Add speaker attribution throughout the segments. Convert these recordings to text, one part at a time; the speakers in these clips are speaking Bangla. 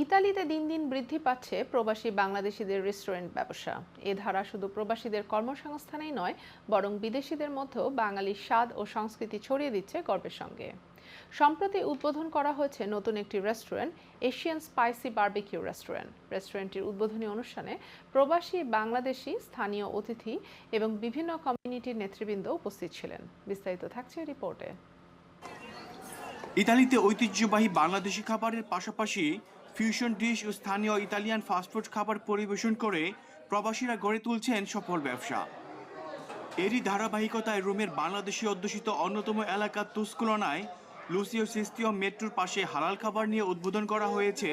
Speaker 1: ইতালিতে দিন দিন বৃদ্ধি পাচ্ছে প্রবাসী বাংলাদেশিদের রেস্টুরেন্ট ব্যবসা। এ ধারা শুধু প্রবাসীদের কর্মসংস্থানেই নয়, বরং বিদেশিদের মধ্যেও বাঙালির স্বাদ ও সংস্কৃতি ছড়িয়ে দিচ্ছে গর্বের সঙ্গে। সম্প্রতি উদ্বোধন করা হয়েছে নতুন একটি restaurant Asian spicy barbecue restaurant রেস্টুরেন্টটির উদ্বোধনী অনুষ্ঠানে প্রবাসী বাংলাদেশি, স্থানীয় অতিথি এবং বিভিন্ন কমিউনিটির নেতৃবৃন্দ উপস্থিত ছিলেন। বিস্তারিত থাকছে রিপোর্টে।
Speaker 2: ইতালিতে ঐতিহ্যবাহী বাংলাদেশি খাবারের পাশাপাশি ফিউশন ডিশ ও স্থানীয় ইতালিয়ান ফাস্টফুড খাবার পরিবেশন করে প্রবাসীরা গড়ে তুলছেন সফল ব্যবসা। এরই ধারাবাহিকতায় রোমের বাংলাদেশি অধ্যুষিত অন্যতম এলাকা তুস্কুলনায় লুসিও সিস্তিও মেট্রোর পাশে হালাল খাবার নিয়ে উদ্বোধন করা হয়েছে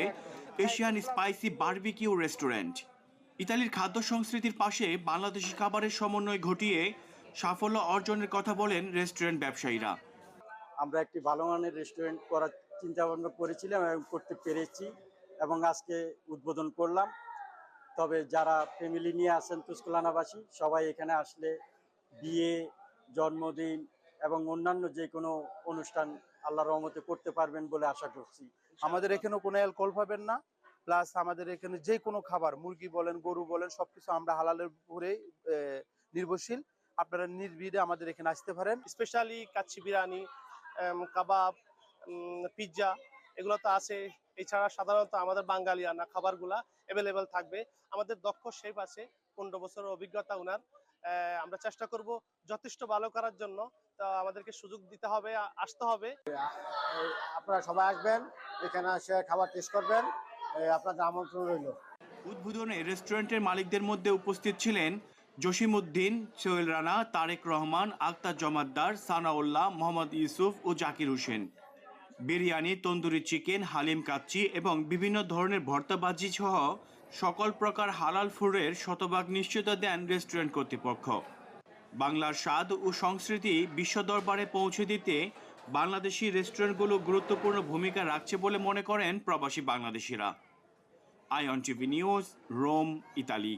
Speaker 2: এশিয়ান স্পাইসি বার্বিকিউ রেস্টুরেন্ট। ইতালির খাদ্য সংস্কৃতির পাশে বাংলাদেশি খাবারের সমন্বয় ঘটিয়ে সাফল্য অর্জনের কথা বলেন রেস্টুরেন্ট ব্যবসায়ীরা।
Speaker 3: আমরা একটি ভালো মানের রেস্টুরেন্ট করার চিন্তা ভাবনা করেছিলাম এবং করতে পেরেছি এবং আজকে উদ্বোধন করলাম। তবে যারা ফ্যামিলি নিয়ে আসেন তুস্কুলানাবাসী সবাই এখানে আসলে বিয়ে জন্মদিন এবং অন্যান্য যে কোনো অনুষ্ঠান আল্লাহ রহমতে করতে পারবেন বলে আশা করছি।
Speaker 4: আমাদের এখানে কোনো অ্যালকোহল পাবেন না প্লাস আমাদের এখানে যে কোনো খাবার মুরগি বলেন গরু বলেন সবকিছু আমরা হালালের উপরে নির্ভরশীল। আপনারা নির্বিধে আমাদের এখানে আসতে পারেন।
Speaker 5: Specially kacchi biryani kebab pizza এগুলো তো আছে। এছাড়া সাধারণত আমাদের বাঙালিয়ানা খাবারগুলা অ্যাভেলেবেল থাকবে। আমাদের দক্ষ শেফ আছে পনেরো বছরের অভিজ্ঞতা ওনার আহ, আমরা চেষ্টা করব যথেষ্ট ভালো করার জন্য। তো আমাদেরকে সুযোগ দিতে হবে আসতে হবে।
Speaker 3: আপনারা সবাই আসবেন এখানে এসে খাবার টেস্ট করবেন। আপনাদের আমন্ত্রণ রইল।
Speaker 2: উদ্বোধনে রেস্টুরেন্টের মালিকদের মধ্যে উপস্থিত ছিলেন জসিমউদ্দিন, সোহেল রানা, তারেক রহমান, আক্তার জমাদ্দার, সানাউল্লাহ, মোহাম্মদ ইউসুফ ও জাকির হোসেন। বিরিয়ানি, তন্দুরি চিকেন, হালিম কাচ্চি এবং বিভিন্ন ধরনের ভর্তাবাজি সহ সকল প্রকার হালাল ফুডের শতভাগ নিশ্চয়তা দেন রেস্টুরেন্ট কর্তৃপক্ষ। বাংলার স্বাদ ও সংস্কৃতি বিশ্ব দরবারে পৌঁছে দিতে বাংলাদেশি রেস্টুরেন্টগুলো গুরুত্বপূর্ণ ভূমিকা রাখছে বলে মনে করেন প্রবাসী বাংলাদেশিরা। Ion TV news, Rome, Italy.